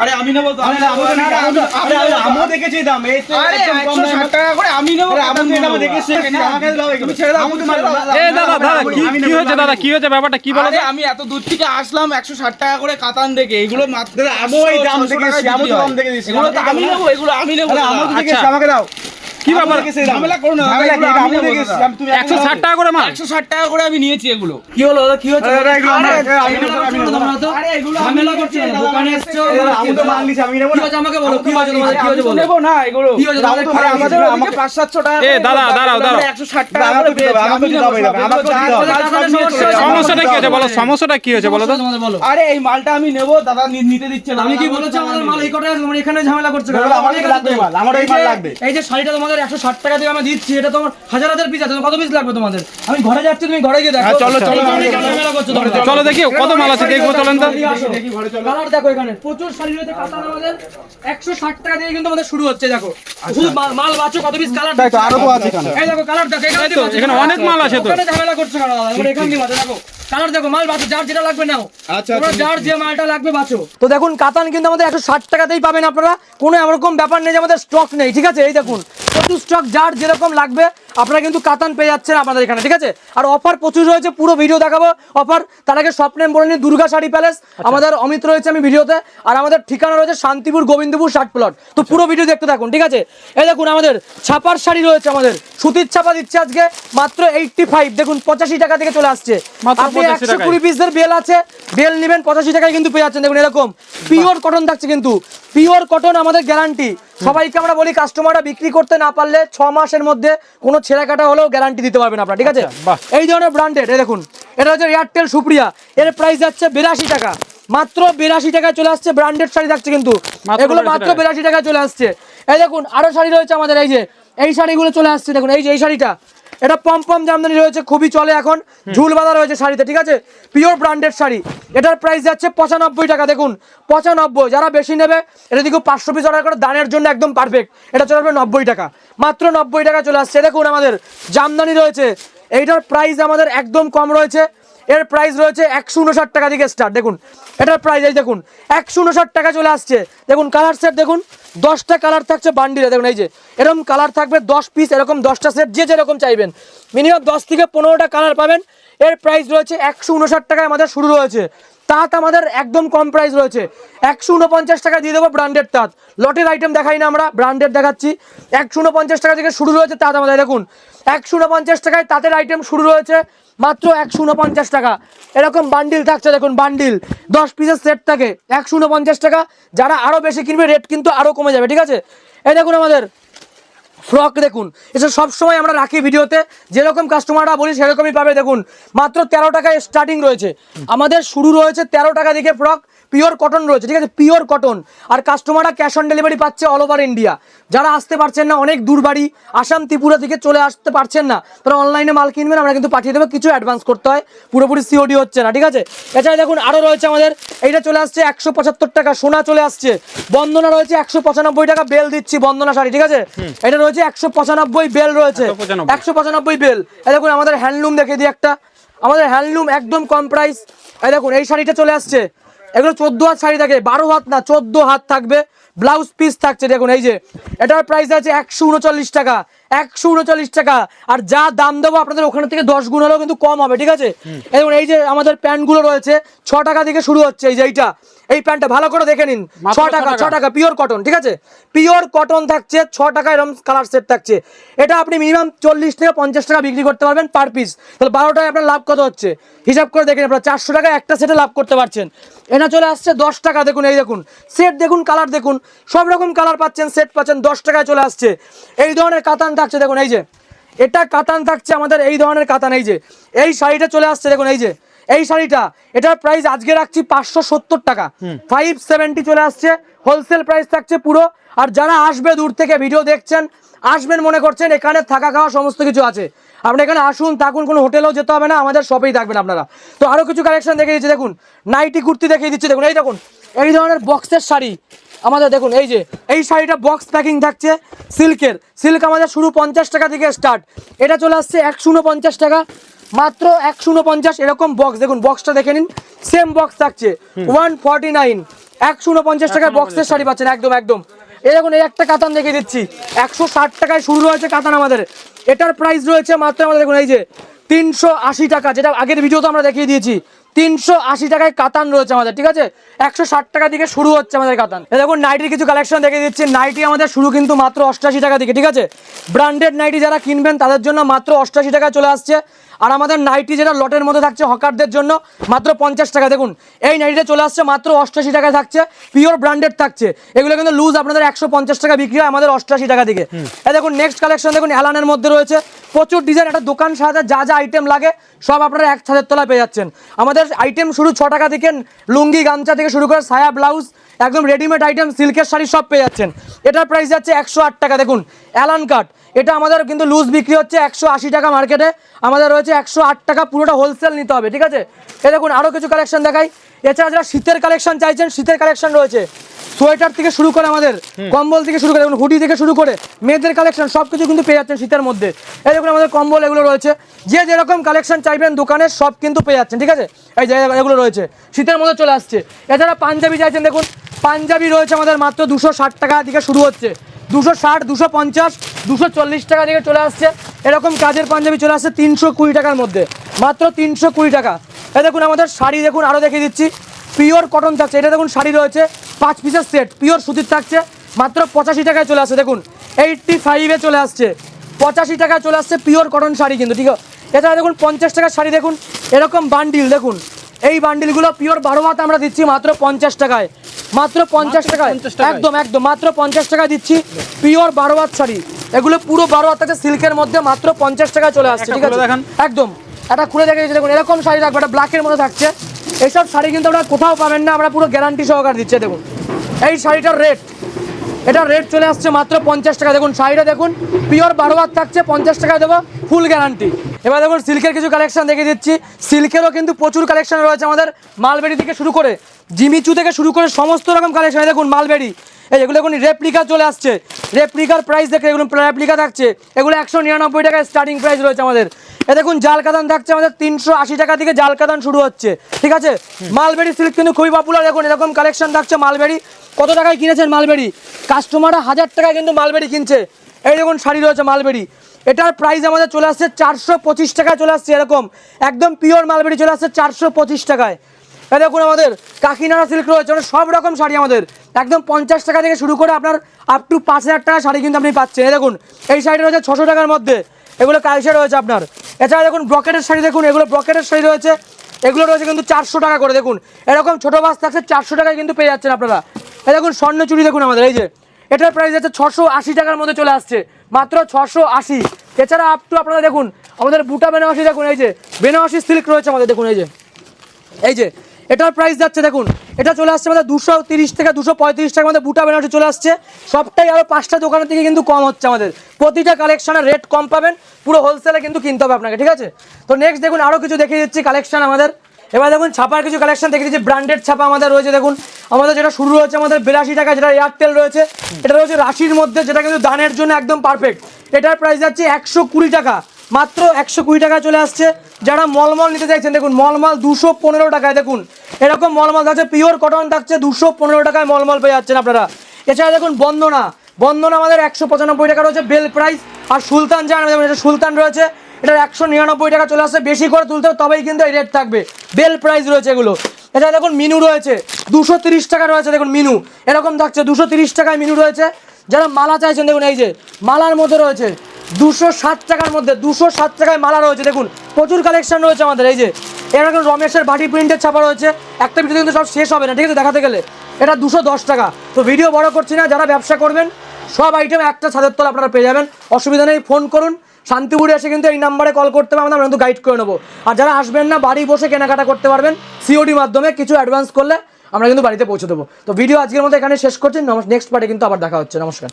আরে আমি নেব তো আরে আমও দেখেছি, দাম, এই তো একদম কম দামে। 160 টাকা করে আমি নেব আরে আমও কাতান তো দামে নেব। দেখেছি, আমাকে দাও তুমি ছেড়ে দাও, আমও তো তুমি মারো, ছেড়ে দাও। দাও, এ দাদা দাদা আমি কি কি হয়েছে দাদা কি হয়েছে ব্যাপারটা কি বলো আমি এত দূর থেকে আসলাম 160 টাকা করে কাতান দেখে এগুলো মাত্র এই দাম দেখেছি, দাম। এগুলো তো আমি নেব এগুলো আমি নেব দেখেছি, আচ্ছা। আমাকে দাও। কি ব্যাপার। ঝামেলা করো না, ঝামেলা কি? আমি দেখেছি, তুমি একশো ষাট টাকা করে মাল 160 টাকা করে আমি নিয়েছি এগুলো কি হলো দাদা কি হচ্ছে আরে এগুলো আমার- আমি নেব, আমি নেব, তোমরা তো আরে এগুলো ঝামেলা আমি করছ না, দোকানে এসছো, দাদা, আমও তো মাল নিছি, আমি নেব না। আমাকে বলো কি তোমাদের কি আমি বলো নেব না এগুলো কি খারাপ? নিছি, আমাদের আমাকে- ওদিকে 500 টাকা এ, দাদা, দাঁড়াও, দাঁড়াও। 160 দাদা, টাকা আমাকে দিতে হবে, আমি দিতে হবে, সমস্যাটা কি হয়েছে বলো সমস্যাটা কি বলো তো আরে এই মালটা আমি নেব দাদা নিতে দিচ্ছে না আমি কি বলেছি আমাদের মাল এই কটা এখানে ঝামেলা করছ আমার এই মাল লাগবে। এই যে শাড়িটা তোমাদের একশো ষাট টাকা দিয়ে আমি দিচ্ছি এটা তোমার হাজার হাজার পিস আছে কত পিস লাগবে তোমাদের? আমি ঘরে যাচ্ছি তুমি ঘরে গিয়ে দেখো। হ্যাঁ, চলো, চলো, চলো, দেখি কত মাল আছে দেখব চলেন তো। দেখি কালার দেখো এখানে। প্রচুর শাড়ি রয়েছে কাতান আমাদের। একশো ষাট টাকা দিয়ে কিন্তু আমাদের শুরু হচ্ছে দেখো। শুধু মাল- মাল বাঁচো কত পিস কালার তো, আরও তো আছে এই দেখো কালার দেখো এখানে অনেক মাল আছে তো। ঝামেলা করছ দাদা? এবার এখানে দেখো। কালার দেখো মাল বাঁচো যার যেটা লাগবে নাও। আচ্ছা, তোমরা আচ্ছা, যার যে মালটা লাগবে বাঁচো। তো দেখুন কাতান কিন্তু আমাদের একশো ষাট টাকাতেই পাবেন আপনারা। কোনো এরকম ব্যাপার নেই যে আমাদের স্টক নেই ঠিক আছে? এই দেখুন প্রচুর স্টক যার যেরকম লাগবে আপনারা কিন্তু কাতান পেয়ে যাচ্ছেন আপনাদের এখানে ঠিক আছে? আর অফার প্রচুর রয়েছে পুরো ভিডিও দেখাবো। অফার তার আগে স্বপ্নের বলে নিন দুর্গা শাড়ি প্যালেস আমাদের অমিত রয়েছে আমি ভিডিওতে আর আমাদের ঠিকানা রয়েছে শান্তিপুর গোবিন্দপুর শার্ট প্লট তো পুরো ভিডিও দেখতে থাকুন ঠিক আছে? এই দেখুন আমাদের ছাপার শাড়ি রয়েছে আমাদের সুতির ছাপা দিচ্ছে আজকে মাত্র এইটটি ফাইভ দেখুন পঁচাশি টাকা থেকে চলে আসছে। আপনি একশো। কুড়ি পিসের বেল আছে বেল নেবেন পঁচাশি টাকায় কিন্তু পেয়ে যাচ্ছেন দেখুন এরকম। পিওর কটন থাকছে কিন্তু পিওর কটন আমাদের গ্যারান্টি সবাইকে আমরা বলি কাস্টমাররা বিক্রি করতে না পারলে ছ মাসের মধ্যে কোনো ছেঁড়া কাটা হলেও গ্যারান্টি দিতে পারবেন আপনারা ঠিক আছে? আচ্ছা, এই ধরনের ব্র্যান্ডেড এই দেখুন এটা হচ্ছে এয়ারটেল সুপ্রিয়া এর প্রাইস যাচ্ছে বিরাশি টাকা মাত্র বিরাশি টাকায় চলে আসছে ব্র্যান্ডেড শাড়ি থাকছে কিন্তু এগুলো মাত্র বিরাশি টাকায় চলে আসছে। এই দেখুন আরও শাড়ি রয়েছে আমাদের এই যে এই শাড়িগুলো চলে আসছে দেখুন এই যে এই শাড়িটা এটা পম পম জামদানি রয়েছে খুবই চলে এখন। ঝুল বাঁধা রয়েছে শাড়িতে ঠিক আছে? Pure branded sari. এটার প্রাইস যাচ্ছে পঁচানব্বই টাকা দেখুন। পঁচানব্বই যারা বেশি নেবে এটা দেখুন পাঁচশো পিস অর্ডার করে দানের জন্য একদম পারফেক্ট এটা চলে আসবে নব্বই টাকা। মাত্র নব্বই টাকা চলে আসছে। দেখুন আমাদের জামদানি রয়েছে এইটার প্রাইস আমাদের একদম কম রয়েছে। এর প্রাইস রয়েছে একশো উনষাট টাকা থেকে স্টার্ট দেখুন, এটার প্রাইস এই দেখুন, একশো উনষাট টাকা চলে আসছে। দেখুন কালার সেট দেখুন, দশটা কালার থাকছে বান্ডিলে দেখুন, এই যে, এরকম কালার থাকবে দশ পিস এরকম দশটা সেট যে যেরকম চাইবেন। মিনিমাম দশ থেকে পনেরোটা কালার পাবেন। এর প্রাইস রয়েছে একশো উনষাট টাকায় আমাদের শুরু রয়েছে তাঁত আমাদের একদম কম প্রাইস রয়েছে। একশো উনপঞ্চাশ টাকা দিয়ে দেবো ব্র্যান্ডেড তাঁত। লটের আইটেম দেখাই না আমরা ব্র্যান্ডেড দেখাচ্ছি। একশো উনপঞ্চাশ টাকা থেকে শুরু রয়েছে তাঁত আমাদের, দেখুন। একশো উনপঞ্চাশ টাকায় তাঁতের আইটেম শুরু রয়েছে, মাত্র একশো উনপঞ্চাশ টাকা। এরকম বান্ডিল থাকছে, দেখুন বান্ডিল দশ পিসের সেট থাকে, একশো উনপঞ্চাশ টাকা। যারা আরও বেশি কিনবে রেট কিন্তু আরও কমে যাবে, ঠিক আছে? এই দেখুন আমাদের ফ্রক দেখুন। এসব সবসময় আমরা রাখি ভিডিওতে। যেরকম কাস্টমাররা বলি, সেরকমই পাবে। দেখুন, মাত্র তেরো টাকায় স্টার্টিং রয়েছে। আমাদের শুরু রয়েছে তেরো টাকা থেকে ফ্রক। পিওর কটন রয়েছে ঠিক আছে? পিওর কটন আর কাস্টমাররা ক্যাশ অন ডেলিভারি পাচ্ছে অল ওভার ইন্ডিয়া যারা আসতে পারছেন না অনেক দূর বাড়ি আসাম ত্রিপুরা থেকে চলে আসতে পারছেন না তারা অনলাইনে মাল কিনবেন আমরা কিন্তু পাঠিয়ে দেবো। কিছু অ্যাডভান্স করতে হয় পুরোপুরি সিওডি হচ্ছে না ঠিক আছে? এছাড়া দেখুন আরও রয়েছে আমাদের এইটা চলে আসছে একশো পঁচাত্তর টাকা সোনা চলে আসছে। বন্দনা রয়েছে একশো পঁচানব্বই টাকা বেল দিচ্ছি বন্দনা শাড়ি ঠিক আছে? এটা রয়েছে একশো পঁচানব্বই বেল রয়েছে। একশো পঁচানব্বই। বেল। এই দেখুন আমাদের হ্যান্ডলুম দেখে দিই একটা। আমাদের হ্যান্ডলুম একদম কম প্রাইস এই দেখুন এই শাড়িটা চলে আসছে। এগুলো চোদ্দ হাত শাড়ি থাকে বারো হাত না চোদ্দ হাত থাকবে। ব্লাউজ পিস থাকছে দেখুন এই যে এটার প্রাইস আছে একশো উনচল্লিশ টাকা একশো উনচল্লিশ টাকা। আর যা দাম দেবো আপনাদের ওখানে থেকে দশ গুণ হলেও কিন্তু কম হবে ঠিক আছে? দেখুন এই যে আমাদের প্যান্টগুলো রয়েছে ছ টাকা থেকে শুরু হচ্ছে এই যে এইটা। এই প্যান্টটা ভালো করে দেখে নিন ছ টাকা ছ টাকা। টাকা পিওর কটন ঠিক আছে? পিওর কটন থাকছে ছ টাকা এরকম কালার সেট থাকছে। এটা আপনি মিনিমাম চল্লিশ থেকে পঞ্চাশ টাকা বিক্রি করতে পারবেন পার পিস তাহলে বারো টাকায় আপনার লাভ কত হচ্ছে? হিসাব করে দেখেন আপনার চারশো টাকা একটা সেটে লাভ করতে পারছেন। এটা চলে আসছে দশ টাকা দেখুন এই দেখুন সেট দেখুন কালার দেখুন সব রকম কালার পাচ্ছেন সেট পাচ্ছেন দশ টাকায় চলে আসছে। এই ধরনের কাতান থাকছে দেখুন এই যে এটা কাতান থাকছে আমাদের এই ধরনের কাতান এই যে এই শাড়িটা চলে আসছে দেখুন এই যে এই শাড়িটা এটার প্রাইস আজকে রাখছি পাঁচশো সত্তর টাকা। ফাইভ সেভেন্টি চলে আসছে হোলসেল প্রাইস থাকছে পুরো। আর যারা আসবে দূর থেকে ভিডিও দেখছেন আসবেন মনে করছেন এখানে থাকা খাওয়া সমস্ত কিছু আছে। আপনি এখানে আসুন থাকুন কোনো হোটেলেও যেতে হবে না আমাদের শপেই থাকবেন আপনারা। তো আরও কিছু কালেকশন দেখে দিচ্ছি দেখুন নাইটি কুর্তি দেখিয়ে দিচ্ছি দেখুন এই দেখুন এই ধরনের বক্সের শাড়ি আমাদের দেখুন এই যে এই শাড়িটা বক্স প্যাকিং থাকছে সিল্কের সিল্ক আমাদের শুরু পঞ্চাশ টাকা থেকে স্টার্ট এটা চলে আসছে একশো উনপঞ্চাশ টাকা মাত্র একশো উনপঞ্চাশ এরকম বক্স দেখুন বক্সটা দেখে নিন সেম বক্স থাকছে ওয়ান ফর্টি নাইন একশো উনপঞ্চাশ টাকায় বক্সের শাড়ি পাচ্ছেন একদম একদম। এই দেখুন এই একটা কাতান দেখে দিচ্ছি একশো ষাট টাকায় শুরু হয়েছে কাতান আমাদের। এটার প্রাইস রয়েছে মাত্র আমাদের দেখুন এই যে তিনশো আশি টাকা যেটা আগের ভিডিওতে আমরা দেখিয়ে দিয়েছি। তিনশো আশি টাকায় কাতান রয়েছে আমাদের ঠিক আছে? একশো ষাট টাকা থেকে শুরু হচ্ছে আমাদের কাতান। দেখুন নাইটির কিছু কালেকশন দেখিয়ে দিচ্ছি। নাইটি আমাদের শুরু কিন্তু মাত্র অষ্টাশি টাকা থেকে ঠিক আছে? ব্র্যান্ডেড নাইটি যারা কিনবেন তাদের জন্য মাত্র অষ্টাশি টাকা চলে আসছে। আর আমাদের নাইটি যেটা লটের মধ্যে থাকছে হকারদের জন্য মাত্র পঞ্চাশ টাকা। দেখুন এই নাইটিটা চলে আসছে মাত্র অষ্টাশি টাকায় থাকছে। পিওর ব্র্যান্ডেড থাকছে। এগুলো কিন্তু লুজ আপনাদের একশো পঞ্চাশ টাকা বিক্রি হয় আমাদের অষ্টাশি টাকা থেকে দেখুন নেক্সট কালেকশন দেখুন অ্যালানের মধ্যে রয়েছে। প্রচুর ডিজাইন একটা দোকান সাজা যা যা আইটেম লাগে, সব আপনারা এক ছাদের তলায় পেয়ে যাচ্ছেন। আমাদের আইটেম শুরু ছ টাকা থেকে লুঙ্গি, গামছা থেকে শুরু করে সায়া, ব্লাউজ, একদম রেডিমেড আইটেম সিল্কের শাড়ি সব পেয়ে যাচ্ছেন। এটার প্রাইস যাচ্ছে একশো আট টাকা। দেখুন অ্যালান কাট এটা আমাদের কিন্তু লুজ বিক্রি হচ্ছে একশো আশি টাকা মার্কেটে আমাদের রয়েছে একশো আট টাকা পুরোটা হোলসেল নিতে হবে ঠিক আছে? এ দেখুন আরও কিছু কালেকশন দেখাই। এছাড়া যারা শীতের কালেকশন চাইছেন শীতের কালেকশন রয়েছে। সোয়েটার থেকে শুরু করে আমাদের কম্বল থেকে শুরু করে দেখুন হুডি থেকে শুরু করে মেয়েদের কালেকশন সব কিছু কিন্তু পেয়ে যাচ্ছেন শীতের মধ্যে। এই দেখুন আমাদের কম্বল এগুলো রয়েছে। যে যেরকম কালেকশন চাইবেন দোকানে সব কিন্তু পেয়ে যাচ্ছেন ঠিক আছে? এই এগুলো রয়েছে শীতের মধ্যে চলে আসছে। এছাড়া পাঞ্জাবি চাইছেন দেখুন পাঞ্জাবি রয়েছে আমাদের মাত্র দুশো ষাট টাকা থেকে শুরু হচ্ছে। দুশো ষাট, দুশো পঞ্চাশ, দুশো চল্লিশ টাকা থেকে চলে আসছে। এরকম কাজের পাঞ্জাবি চলে আসছে তিনশো কুড়ি টাকার মধ্যে। মাত্র তিনশো কুড়ি টাকা। এ দেখুন, আমাদের শাড়ি দেখুন আরও দেখিয়ে দিচ্ছি। পিওর কটন থাকছে। এটা দেখুন, শাড়ি রয়েছে। পাঁচ পিসের সেট, পিওর সুতির থাকছে। মাত্র পঁচাশি টাকায় চলে আসছে। দেখুন, এইটটি ফাইভে চলে আসছে। পঁচাশি টাকায় চলে আসছে পিওর কটন শাড়ি কিন্তু, ঠিক আছে? এছাড়া দেখুন, পঞ্চাশ টাকার শাড়ি দেখুন। এরকম বান্ডিল, দেখুন। এই বান্ডিলগুলো পিওর বারো হাত আমরা দিচ্ছি মাত্র পঞ্চাশ টাকায়। মাত্র পঞ্চাশ টাকা একদম একদম মাত্র পঞ্চাশ টাকা দিচ্ছি পিওর বারো হাত শাড়ি। এগুলো পুরো বারো হাত আছে সিল্কের মধ্যে মাত্র পঞ্চাশ টাকা চলে আসছে ঠিক আছে? দেখেন। একদম। এটা খুলে দেখে দেখুন এরকম শাড়ি রাখব এটা ব্ল্যাকের মধ্যে থাকছে। এইসব শাড়ি কিন্তু আপনারা কোথাও পাবেন না আমরা পুরো গ্যারান্টি সহকার দিচ্ছে দেখুন। এই শাড়িটার রেট এটা রেট চলে আসছে মাত্র পঞ্চাশ টাকা দেখুন, শাড়িটা দেখুন পিওর বারো হাত থাকছে, পঞ্চাশ টাকা দেবো ফুল গ্যারান্টি এবার দেখুন সিল্কের কিছু কালেকশন দেখে দিচ্ছি। সিল্কেরও কিন্তু প্রচুর কালেকশন রয়েছে আমাদের মালবেরি থেকে শুরু করে, জিমিচু থেকে শুরু করে সমস্ত রকম কালেকশন দেখুন মালবেরি এই এগুলো এখন রেপ্লিকা চলে আসছে। রেপ্লিকার প্রাইস দেখে এগুলো রেপ্লিকা থাকছে। এগুলো একশো নিরানব্বই টাকায় স্টার্টিং প্রাইস রয়েছে আমাদের। এ দেখুন জাল কাতান থাকছে আমাদের তিনশো আশি টাকা থেকে জাল কাতান শুরু হচ্ছে। ঠিক আছে? মালবেরি সিল্ক কিন্তু খুবই পপুলার দেখুন এরকম কালেকশন থাকছে মালবেরি। কত টাকায় কিনেছেন মালবেরি? কাস্টমাররা হাজার টাকায় কিন্তু মালবেরি কিনছে। এই দেখুন শাড়ি রয়েছে মালবেরি। এটার প্রাইস আমাদের চলে আসছে চারশো পঁচিশ টাকায় চলে আসছে এরকম। একদম পিওর মালবেরি চলে আসছে চারশো পঁচিশ টাকায়। এই দেখুন আমাদের কাকিনাড়া সিল্ক রয়েছে মানে সব রকম শাড়ি আমাদের। একদম পঞ্চাশ টাকা থেকে শুরু করে আপনার আপ টু পাঁচ হাজার টাকা শাড়ি কিন্তু আপনি পাচ্ছেন। এই দেখুন, এই শাড়িটা রয়েছে ছশো টাকার মধ্যে। এগুলো কালসে রয়েছে আপনার। এছাড়া দেখুন ব্রকেটের শাড়ি দেখুন, এগুলো ব্রকেটের শাড়ি রয়েছে। এগুলো রয়েছে কিন্তু চারশো টাকা করে, দেখুন। এরকম ছোটো বাস থাকছে, চারশো টাকায় কিন্তু পেয়ে যাচ্ছেন আপনারা। এই দেখুন, স্বর্ণ চুড়ি দেখুন আমাদের, এই যে। এটার প্রাইস আছে ছশো আশি টাকার মধ্যে চলে আসছে, মাত্র ছশো আশি। এছাড়া আপ টু আপনারা দেখুন, আমাদের বুটা বেনারসি দেখুন, এই যে। বেনারসি সিল্ক রয়েছে আমাদের, দেখুন, এই যে। এই যে, এটার প্রাইস যাচ্ছে, দেখুন। এটা চলে আসছে আমাদের দুশো তিরিশ থেকে দুশো পঁয়ত্রিশ টাকার মধ্যে বুটা বেনারসি চলে আসছে। সবটাই আরও পাঁচটা দোকানের থেকে কিন্তু কম হচ্ছে আমাদের। প্রতিটা কালেকশনের রেট কম পাবেন, পুরো হোলসেলে কিন্তু কিনতে হবে আপনাকে, ঠিক আছে? তো নেক্সট দেখুন আরও কিছু দেখিয়ে দিচ্ছি কালেকশন আমাদের। এবার দেখুন ছাপার কিছু কালেকশন দেখে দিচ্ছি ব্র্যান্ডেড ছাপা আমাদের রয়েছে, দেখুন। আমাদের যেটা শুরু রয়েছে আমাদের বিরাশি টাকা, যেটা এয়ারটেল রয়েছে, এটা রয়েছে রাশির মধ্যে, যেটা কিন্তু দানের জন্য একদম পারফেক্ট এটার প্রাইস যাচ্ছে একশো কুড়ি টাকা। মাত্র একশো কুড়ি টাকা চলে আসছে। যারা মলমল নিতে চাইছেন, দেখুন, মলমল দুশো পনেরো টাকায়, দেখুন, এরকম মলমল থাকছে পিওর কটন থাকছে, দুশো পনেরো টাকায় মলমল পেয়ে যাচ্ছেন আপনারা। এছাড়া দেখুন, বন্দনা বন্দনা আমাদের একশো পঁচানব্বই টাকা রয়েছে বেল প্রাইস আর সুলতান জান এটা সুলতান রয়েছে, এটার একশো নিরানব্বই টাকা চলে আসছে, বেশি করে তুলতে হবে, তবেই কিন্তু এই রেট থাকবে। বেল প্রাইস রয়েছে এগুলো। এছাড়া দেখুন, মিনু রয়েছে, দুশো তিরিশ টাকা রয়েছে, দেখুন, মিনু, এরকম থাকছে, দুশো তিরিশ টাকায় মিনু রয়েছে। যারা মালা চাইছেন, দেখুন, এই যে, মালার মধ্যে রয়েছে দুশো ষাট টাকার মধ্যে, দুশো ষাট টাকায় মালা রয়েছে। দেখুন, প্রচুর কালেকশন রয়েছে আমাদের, এই যে এরকম রমেশের বাটি প্রিন্টের ছাপা রয়েছে। একটা ভিডিও কিন্তু সব শেষ হবে না, ঠিক আছে, দেখাতে গেলে। এটা দুশো দশ টাকা। তো ভিডিও বড় করছি না, যারা ব্যবসা করবেন, সব আইটেম একটা ছাদের তলা আপনারা পেয়ে যাবেন। অসুবিধা নেই ফোন করুন। শান্তিপুরে এসে কিন্তু এই নাম্বারে কল করতে পারবেন, আমরা কিন্তু গাইড করে নেব। আর যারা আসবেন না, বাড়ি বসে কেনাকাটা করতে পারবেন সিওডি মাধ্যমে কিছু অ্যাডভান্স করলে আমরা কিন্তু বাড়িতে পৌঁছে দেবো। তো ভিডিও আজকের মতো এখানে শেষ করছি। নেক্সট পার্টে কিন্তু আবার দেখা হচ্ছে। নমস্কার।